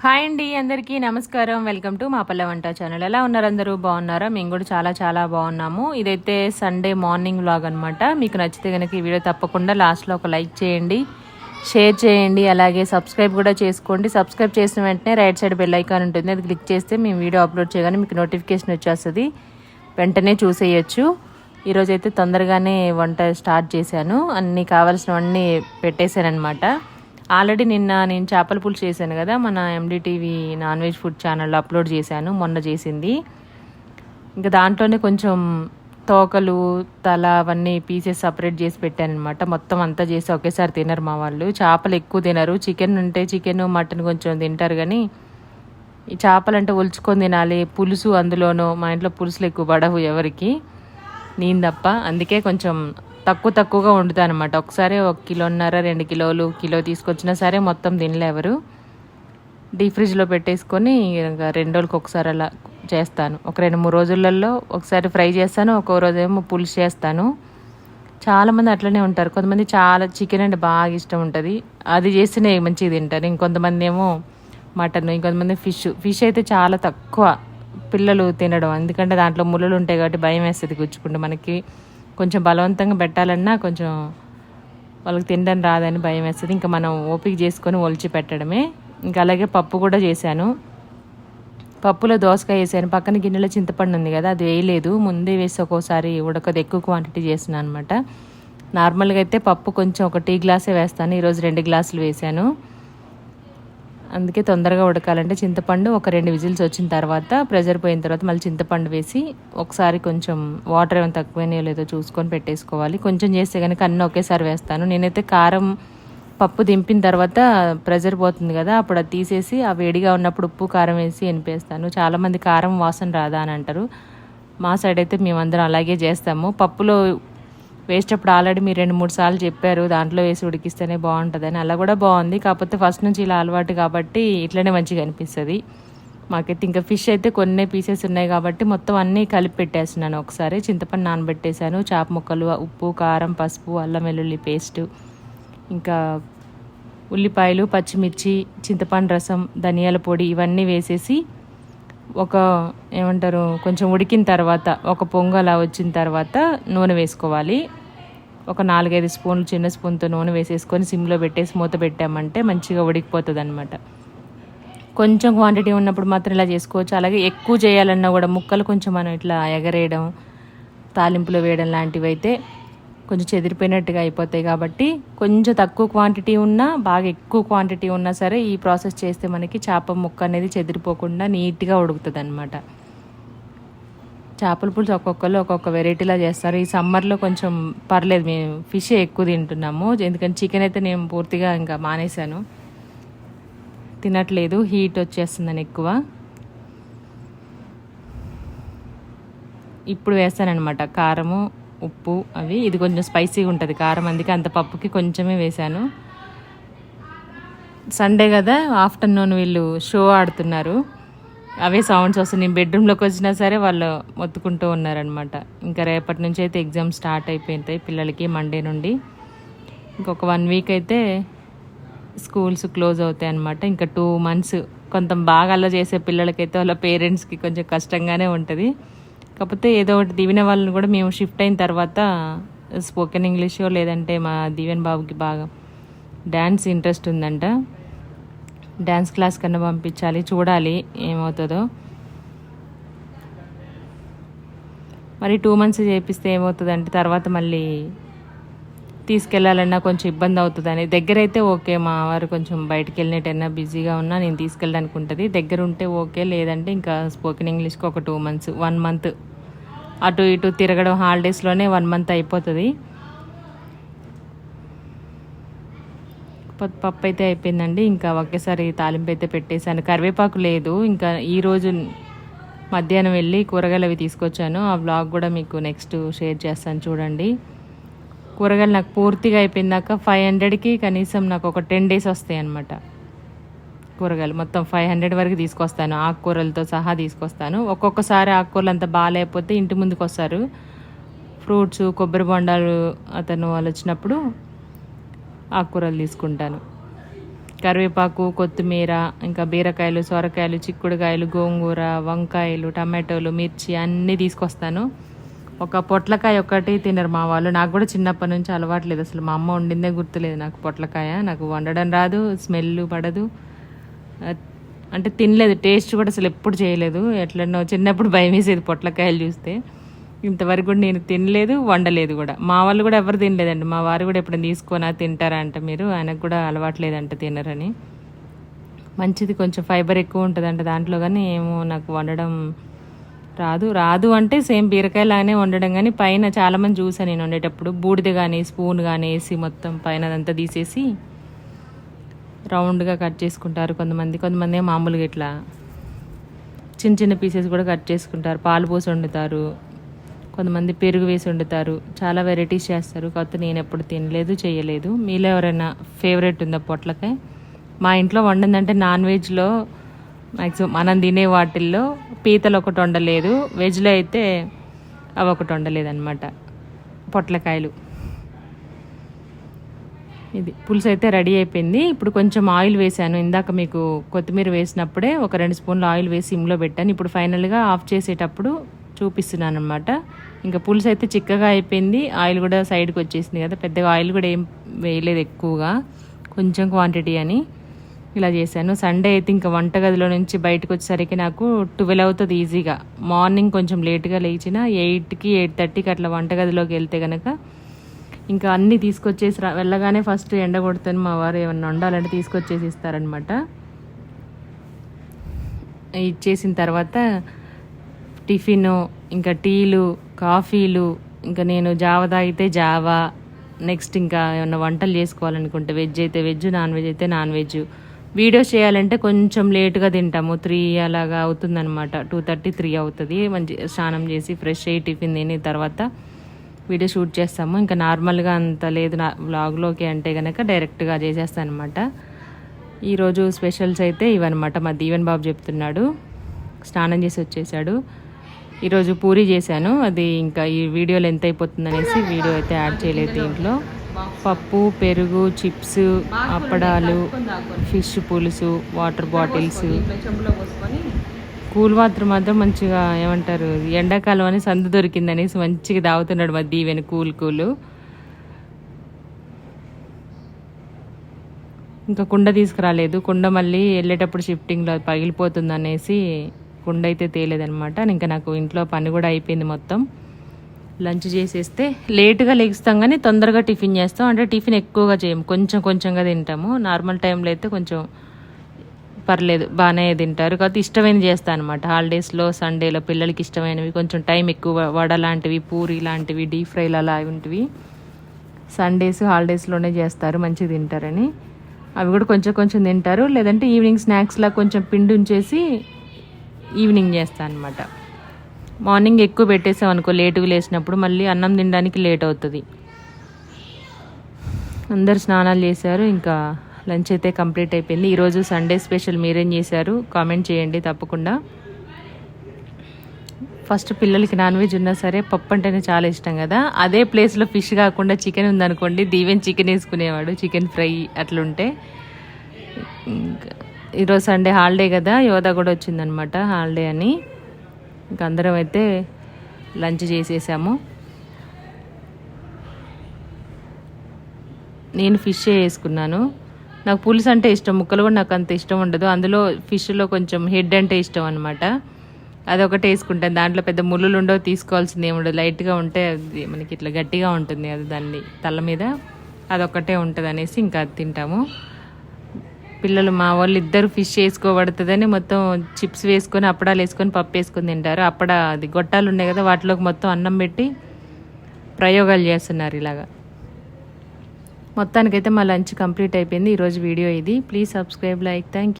Hi అండి అందరికీ నమస్కారం. వెల్కమ్ టు మా పల్లె వంట ఛానల్. ఎలా ఉన్నారు అందరూ? బాగున్నారా? మేము కూడా చాలా చాలా బాగున్నాము. ఇదైతే సండే మార్నింగ్ వ్లాగ్ అనమాట మీకు నచ్చితే కనుక ఈ వీడియో తప్పకుండా లాస్ట్లో ఒక లైక్ చేయండి షేర్ చేయండి అలాగే సబ్స్క్రైబ్ కూడా చేసుకోండి. సబ్స్క్రైబ్ చేసిన వెంటనే రైట్ సైడ్ బెల్ ఐకాన్ ఉంటుంది. అది క్లిక్ చేస్తే మేము వీడియో అప్లోడ్ చేయగానే మీకు నోటిఫికేషన్ వచ్చేస్తుంది. వెంటనే చూసేయచ్చు. ఈరోజైతే తొందరగానే వంట స్టార్ట్ చేశాను. అన్నీ కావాల్సినవన్నీ పెట్టేశాను అనమాట ఆల్రెడీ నిన్న నేను చేపల పులుసు చేశాను కదా మన ఎండిటీవీ నాన్ వెజ్ ఫుడ్ ఛానల్లో అప్లోడ్ చేశాను మొన్న చేసింది. ఇంకా దాంట్లోనే కొంచెం తోకలు తల అవన్నీ పీసెస్ సపరేట్ చేసి పెట్టాను అనమాట మొత్తం అంతా చేసి ఒకేసారి తినరు మా వాళ్ళు. చేపలు ఎక్కువ తినరు. చికెన్ ఉంటే చికెన్ మటన్ కొంచెం తింటారు కానీ ఈ చేపలు అంటే ఒలుచుకొని తినాలి. పులుసు అందులోనూ మా ఇంట్లో పులుసులు ఎక్కువ పడవు ఎవరికి. నేను తప్ప. అందుకే కొంచెం తక్కువ తక్కువగా వండుతాను అనమాట ఒకసారి ఒక కిలోన్నర రెండు కిలోలు కిలో తీసుకొచ్చినా సరే మొత్తం తినలేవరు డీప్ ఫ్రిడ్జ్లో పెట్టేసుకొని ఇంకా రెండు రోజులకి ఒకసారి అలా చేస్తాను. ఒక రెండు మూడు రోజులలో ఒకసారి ఫ్రై చేస్తాను ఒక్కో రోజేమో పులుసు చేస్తాను. చాలామంది అట్లనే ఉంటారు. కొంతమంది చాలా చికెన్ అంటే బాగా ఇష్టం ఉంటుంది. అది చేస్తేనే మంచిగా తింటారు. ఇంకొంతమంది ఏమో మటన్ ఇంకొంతమంది ఫిష్. ఫిష్ అయితే చాలా తక్కువ పిల్లలు తినడం. ఎందుకంటే దాంట్లో ముళ్ళలు ఉంటాయి కాబట్టి భయం వేస్తుంది గుచ్చుకుంటే మనకి. కొంచెం బలవంతంగా పెట్టాలన్నా కొంచెం వాళ్ళకి తినడం రాదని భయం వేస్తుంది. ఇంకా మనం ఓపిక చేసుకొని ఒలిచి పెట్టడమే. ఇంకా అలాగే పప్పు కూడా చేశాను. పప్పులో దోసకాయ వేసాను. పక్కన గిన్నెలో చింతపండు ఉంది కదా అది వేయలేదు. ముందే వేసి ఒక్కోసారి ఉడకదు. ఎక్కువ క్వాంటిటీ చేసాను అనమాట నార్మల్గా అయితే పప్పు కొంచెం ఒక టీ గ్లాసే వేస్తాను. ఈరోజు రెండు గ్లాసులు వేసాను. అందుకే తొందరగా ఉడకాలంటే చింతపండు ఒక రెండు విజిల్స్ వచ్చిన తర్వాత ప్రెజర్ పోయిన తర్వాత మళ్ళీ చింతపండు వేసి ఒకసారి కొంచెం వాటర్ ఏమైనా తక్కువైనా లేదో చూసుకొని పెట్టేసుకోవాలి. కొంచెం చేస్తే కనుక అన్నీ ఒకేసారి వేస్తాను. నేనైతే కారం పప్పు దింపిన తర్వాత ప్రెజర్ పోతుంది కదా అప్పుడు అది తీసేసి ఆ వేడిగా ఉన్నప్పుడు ఉప్పు కారం వేసి ఎనిపేస్తాను. చాలామంది కారం వాసన రాదా అని అంటారు. మా సైడ్ అయితే మేమందరం అలాగే చేస్తాము. పప్పులో వేసేటప్పుడు ఆల్రెడీ మీరు రెండు మూడు సార్లు చెప్పారు దాంట్లో వేసి ఉడికిస్తేనే బాగుంటుందని. అలా కూడా బాగుంది. కాకపోతే ఫస్ట్ నుంచి ఇలా అలవాటు కాబట్టి ఇట్లనే మంచిగా అనిపిస్తుంది. మాకైతే ఇంకా ఫిష్ అయితే కొన్ని పీసెస్ ఉన్నాయి కాబట్టి మొత్తం అన్నీ కలిపి పెట్టేస్తున్నాను ఒకసారి. చింతపండు నానబెట్టేశాను. చాప ముక్కలు ఉప్పు కారం పసుపు అల్లం వెల్లుల్లి పేస్టు ఇంకా ఉల్లిపాయలు పచ్చిమిర్చి చింతపండు రసం ధనియాల పొడి ఇవన్నీ వేసేసి ఒక ఏమంటారు కొంచెం ఉడికిన తర్వాత ఒక పొంగు అలా వచ్చిన తర్వాత నూనె వేసుకోవాలి. ఒక నాలుగైదు స్పూన్లు చిన్న స్పూన్తో నూనె వేసేసుకొని సిమ్లో పెట్టేసి మూత పెట్టామంటే మంచిగా ఉడికిపోతుంది అనమాట కొంచెం క్వాంటిటీ ఉన్నప్పుడు మాత్రం ఇలా చేసుకోవచ్చు. అలాగే ఎక్కువ చేయాలన్నా కూడా ముక్కలు కొంచెం మనం ఇట్లా ఎగరేయడం తాలింపులో వేయడం లాంటివి అయితే కొంచెం చెదిరిపోయినట్టుగా అయిపోతాయి కాబట్టి కొంచెం తక్కువ క్వాంటిటీ ఉన్నా బాగా ఎక్కువ క్వాంటిటీ ఉన్నా సరే ఈ ప్రాసెస్ చేస్తే మనకి చేప ముక్క అనేది చెదిరిపోకుండా నీట్గా ఉడుకుతుంది అనమాట చేపల పులుసు ఒక్కొక్కరు ఒక్కొక్క వెరైటీలా చేస్తారు. ఈ సమ్మర్లో కొంచెం పర్లేదు మేము ఫిష్ ఎక్కువ తింటున్నాము. ఎందుకంటే చికెన్ అయితే నేను పూర్తిగా ఇంకా మానేశాను. తినట్లేదు హీట్ వచ్చేస్తుందని ఎక్కువ. ఇప్పుడు వేస్తానమాట కారము ఉప్పు అవి. ఇది కొంచెం స్పైసీగా ఉంటుంది. కారం అందుకే అంత పప్పుకి కొంచెమే వేశాను. సండే కదా ఆఫ్టర్నూన్ వీళ్ళు షో ఆడుతున్నారు. అవే సౌండ్స్ వస్తాయి నేను బెడ్రూమ్లోకి వచ్చినా సరే వాళ్ళు మొత్తుకుంటూ ఉన్నారనమాట ఇంకా రేపటి నుంచి అయితే ఎగ్జామ్ స్టార్ట్ అయిపోతాయి పిల్లలకి మండే నుండి. ఇంకొక వన్ వీక్ అయితే స్కూల్స్ క్లోజ్ అవుతాయి అనమాట ఇంకా టూ మంత్స్ కొంత బాగా అలా చేసే పిల్లలకైతే వాళ్ళ పేరెంట్స్కి కొంచెం కష్టంగానే ఉంటుంది. కాకపోతే ఏదో ఒకటి దివిన వాళ్ళని కూడా మేము షిఫ్ట్ అయిన తర్వాత uh, స్పోకెన్ ఇంగ్లీషో లేదంటే మా దీవెన్ బాబుకి బాగా డ్యాన్స్ ఇంట్రెస్ట్ ఉందంట. డ్యాన్స్ క్లాస్ కన్నా పంపించాలి చూడాలి ఏమవుతుందో. మరి టూ మంత్స్ చేపిస్తే ఏమవుతుందంటే తర్వాత మళ్ళీ తీసుకెళ్ళాలన్నా కొంచెం ఇబ్బంది అవుతుందని. దగ్గర అయితే ఓకే మా వారు కొంచెం బయటికి వెళ్ళినట్టైనా బిజీగా ఉన్నా నేను తీసుకెళ్ళడానికి ఉంటుంది దగ్గర ఉంటే ఓకే లేదంటే ఇంకా స్పోకెన్ ఇంగ్లీష్కి ఒక టూ మంత్స్ వన్ మంత్ అటు ఇటు తిరగడం హాలిడేస్లోనే వన్ మంత్ అయిపోతుంది. పప్పు అయితే అయిపోయిందండి. ఇంకా ఒకేసారి తాలింపు అయితే పెట్టేశాను. కరివేపాకు లేదు. ఇంకా ఈరోజు మధ్యాహ్నం వెళ్ళి కూరగాయలు అవి తీసుకొచ్చాను. ఆ బ్లాగ్ కూడా మీకు నెక్స్ట్ షేర్ చేస్తాను చూడండి. కూరగాయలు నాకు పూర్తిగా అయిపోయిందాక ఫైవ్ హండ్రెడ్కి కనీసం నాకు ఒక టెన్ డేస్ వస్తాయి అనమాట కూరగాయలు మొత్తం ఫైవ్ హండ్రెడ్ వరకు తీసుకొస్తాను. ఆకుకూరలతో సహా తీసుకొస్తాను. ఒక్కొక్కసారి ఆకుకూరలు అంత బాగాలేకపోతే ఇంటి ముందుకు వస్తారు. ఫ్రూట్స్ కొబ్బరి బొండాలు అతను వాళ్ళు వచ్చినప్పుడు ఆకుకూరలు తీసుకుంటాను. కరివేపాకు కొత్తిమీర ఇంకా బీరకాయలు సొరకాయలు చిక్కుడుకాయలు గోంగూర వంకాయలు టమాటోలు మిర్చి అన్నీ తీసుకొస్తాను. ఒక పొట్లకాయ ఒకటి తినరు మా వాళ్ళు. నాకు కూడా చిన్నప్పటి నుంచి అలవాట్లేదు అసలు మా అమ్మ వండిందే గుర్తులేదు నాకు పొట్లకాయ. నాకు వండడం రాదు స్మెల్ పడదు. అంటే తినలేదు. టేస్ట్ కూడా అసలు ఎప్పుడు చేయలేదు. ఎట్లనో చిన్నప్పుడు భయం వేసేది పొట్లకాయలు చూస్తే. ఇంతవరకు కూడా నేను తినలేదు వండలేదు కూడా. మా వాళ్ళు కూడా ఎవరు తినలేదండి. మా వారు కూడా ఎప్పుడైనా తీసుకొని తింటారా అంట మీరు. ఆయనకు కూడా అలవాట్లేదంట తినరని. మంచిది కొంచెం ఫైబర్ ఎక్కువ ఉంటుందంట దాంట్లో కానీ ఏమో నాకు వండడం రాదు రాదు అంటే సేమ్ బీరకాయ లాగానే వండడం కానీ పైన చాలామంది చూసాను నేను వండేటప్పుడు బూడిద కానీ స్పూన్ కానీ వేసి మొత్తం పైన అదంతా తీసేసి రౌండ్గా కట్ చేసుకుంటారు కొంతమంది. కొంతమంది మామూలుగా ఇట్లా చిన్న చిన్న పీసెస్ కూడా కట్ చేసుకుంటారు. పాలు పోసి వండుతారు. కొంతమంది పెరుగు వేసి వండుతారు. చాలా వెరైటీస్ చేస్తారు. కాకపోతే నేను ఎప్పుడు తినలేదు చేయలేదు. మీలో ఎవరైనా ఫేవరెట్ ఉందా పొట్లకాయ? మా ఇంట్లో వండిందంటే నాన్ వెజ్లో మ్యాక్సిమం మనం తినే వాటిల్లో పీతలు ఒకటి వండలేదు వెజ్లో అయితే అవి ఒకటి వండలేదు అనమాట పొట్లకాయలు. ఇది పులుసు అయితే రెడీ అయిపోయింది. ఇప్పుడు కొంచెం ఆయిల్ వేసాను ఇందాక మీకు కొత్తిమీర వేసినప్పుడే ఒక రెండు స్పూన్లు ఆయిల్ వేసి సిమ్లో పెట్టాను. ఇప్పుడు ఫైనల్గా ఆఫ్ చేసేటప్పుడు చూపిస్తున్నాను అనమాట ఇంకా పులుసు అయితే చిక్కగా అయిపోయింది. ఆయిల్ కూడా సైడ్కి వచ్చేసింది కదా. పెద్దగా ఆయిల్ కూడా ఏం వేయలేదు ఎక్కువగా. కొంచెం క్వాంటిటీ అని. ఇలా చేశాను. సండే అయితే ఇంకా వంటగదిలో నుంచి బయటకు వచ్చేసరికి నాకు ట్వెల్వ్ అవుతుంది ఈజీగా. మార్నింగ్ కొంచెం లేట్గా లేచిన ఎయిట్కి ఎయిట్ థర్టీకి అట్లా వంటగదిలోకి వెళ్తే కనుక ఇంకా అన్నీ తీసుకొచ్చేసి రా వెళ్ళగానే ఫస్ట్ ఎండ కొడుతాను మా వారు ఏమన్నా వండాలంటే తీసుకొచ్చేసి ఇస్తారనమాట ఇచ్చేసిన తర్వాత టిఫిన్ ఇంకా టీలు కాఫీలు ఇంకా నేను జావ తాగితే జావా నెక్స్ట్ ఇంకా ఏమన్నా వంటలు చేసుకోవాలనుకుంటే వెజ్ అయితే వెజ్ నాన్ వెజ్ అయితే నాన్ వెజ్. వీడియోస్ చేయాలంటే కొంచెం లేట్గా తింటాము. త్రీ అలాగా అవుతుందనమాట టూ థర్టీ త్రీ అవుతుంది. మంచి స్నానం చేసి ఫ్రెష్ అయ్యి టిఫిన్ తిని తర్వాత వీడియో షూట్ చేస్తాము. ఇంకా నార్మల్గా అంత లేదు. నా వ్లాగ్లోకి అంటే కనుక డైరెక్ట్గా చేసేస్తాను అనమాట ఈరోజు స్పెషల్స్ అయితే ఇవన్నమాట. మా దీవెన్ బాబు చెప్తున్నాడు. స్నానం చేసి వచ్చేసాడు. ఈరోజు పూరి చేశాను. అది ఇంకా ఈ వీడియోలో ఎంత అయిపోతుంది అనేసి వీడియో అయితే యాడ్ చేయలేదు దీంట్లో. పప్పు పెరుగు చిప్స్ అప్పడాలు ఫిష్ పులుసు వాటర్ బాటిల్స్. కూల్ వాటర్ మాత్రం మంచిగా ఏమంటారు ఎండాకాలం అని సందు దొరికింది అనేసి మంచిగా తాగుతున్నాడు మా దీవెన కూల్ కూల్. ఇంకా కుండ తీసుకురాలేదు. కుండ మళ్ళీ వెళ్ళేటప్పుడు షిఫ్టింగ్లో పగిలిపోతుంది అనేసి కుండ అయితే తేలేదనమాట ఇంకా నాకు ఇంట్లో పని కూడా అయిపోయింది మొత్తం. లంచ్ చేసేస్తే లేటుగా లెగుస్తాం కానీ తొందరగా టిఫిన్ చేస్తాం. అంటే టిఫిన్ ఎక్కువగా చేయము కొంచెం కొంచెంగా తింటాము. నార్మల్ టైంలో అయితే కొంచెం పర్లేదు. బాగానే తింటారు. కాకపోతే ఇష్టమైనది చేస్తాను అనమాట హాలిడేస్లో సండేలో పిల్లలకి ఇష్టమైనవి కొంచెం టైం ఎక్కువ వడ లాంటివి పూరి లాంటివి డీప్ ఫ్రైలు అలా ఉంటివి. సండేస్ హాలిడేస్లోనే చేస్తారు. మంచిగా తింటారని. అవి కూడా కొంచెం కొంచెం తింటారు. లేదంటే ఈవినింగ్ స్నాక్స్లా కొంచెం పిండి ఉంచేసి ఈవినింగ్ చేస్తాను అనమాట మార్నింగ్ ఎక్కువ పెట్టేసాం అనుకో లేటుగా లేచినప్పుడు మళ్ళీ అన్నం తినడానికి లేట్ అవుతుంది. అందరు స్నానాలు చేశారు ఇంకా లంచ్ అయితే కంప్లీట్ అయిపోయింది. ఈరోజు సండే స్పెషల్ మీరేం చేశారు? కామెంట్ చేయండి తప్పకుండా. ఫస్ట్ పిల్లలకి నాన్ వెజ్ ఉన్నా సరే పప్పు అంటేనే చాలా ఇష్టం కదా. అదే ప్లేస్లో ఫిష్ కాకుండా చికెన్ ఉందనుకోండి దీవెన్ చికెన్ వేసుకునేవాడు చికెన్ ఫ్రై అట్లుంటే. ఇంకా ఈరోజు సండే హాలిడే కదా యోధా కూడా వచ్చిందనమాట హాలిడే అని. ఇంకా అందరం అయితే లంచ్ చేసేసాము. నేను ఫిష్ వేసుకున్నాను నాకు పులుసు అంటే ఇష్టం ముక్కలు కూడా నాకు అంత ఇష్టం ఉండదు. అందులో ఫిష్లో కొంచెం హెడ్ అంటే ఇష్టం అనమాట అదొకటి వేసుకుంటాను. దాంట్లో పెద్ద ముళ్ళులు ఉండవు తీసుకోవాల్సింది ఏమి ఉండదు. లైట్గా ఉంటే అది మనకి ఇట్లా గట్టిగా ఉంటుంది అది దాన్ని తల మీద. అదొక్కటే ఉంటుంది అనేసి ఇంకా అది తింటాము. పిల్లలు మా వాళ్ళు ఇద్దరు ఫిష్ వేసుకోబడుతుందని మొత్తం చిప్స్ వేసుకొని అప్పడాలు వేసుకొని పప్పు వేసుకొని తింటారు. అప్పడ అది గొట్టాలు ఉన్నాయి కదా వాటిలోకి మొత్తం అన్నం పెట్టి ప్రయోగాలు చేస్తున్నారు ఇలాగా. మొత్తానికైతే మా లంచ్ కంప్లీట్ అయిపోయింది. ఈరోజు వీడియో ఇది. Please subscribe like thank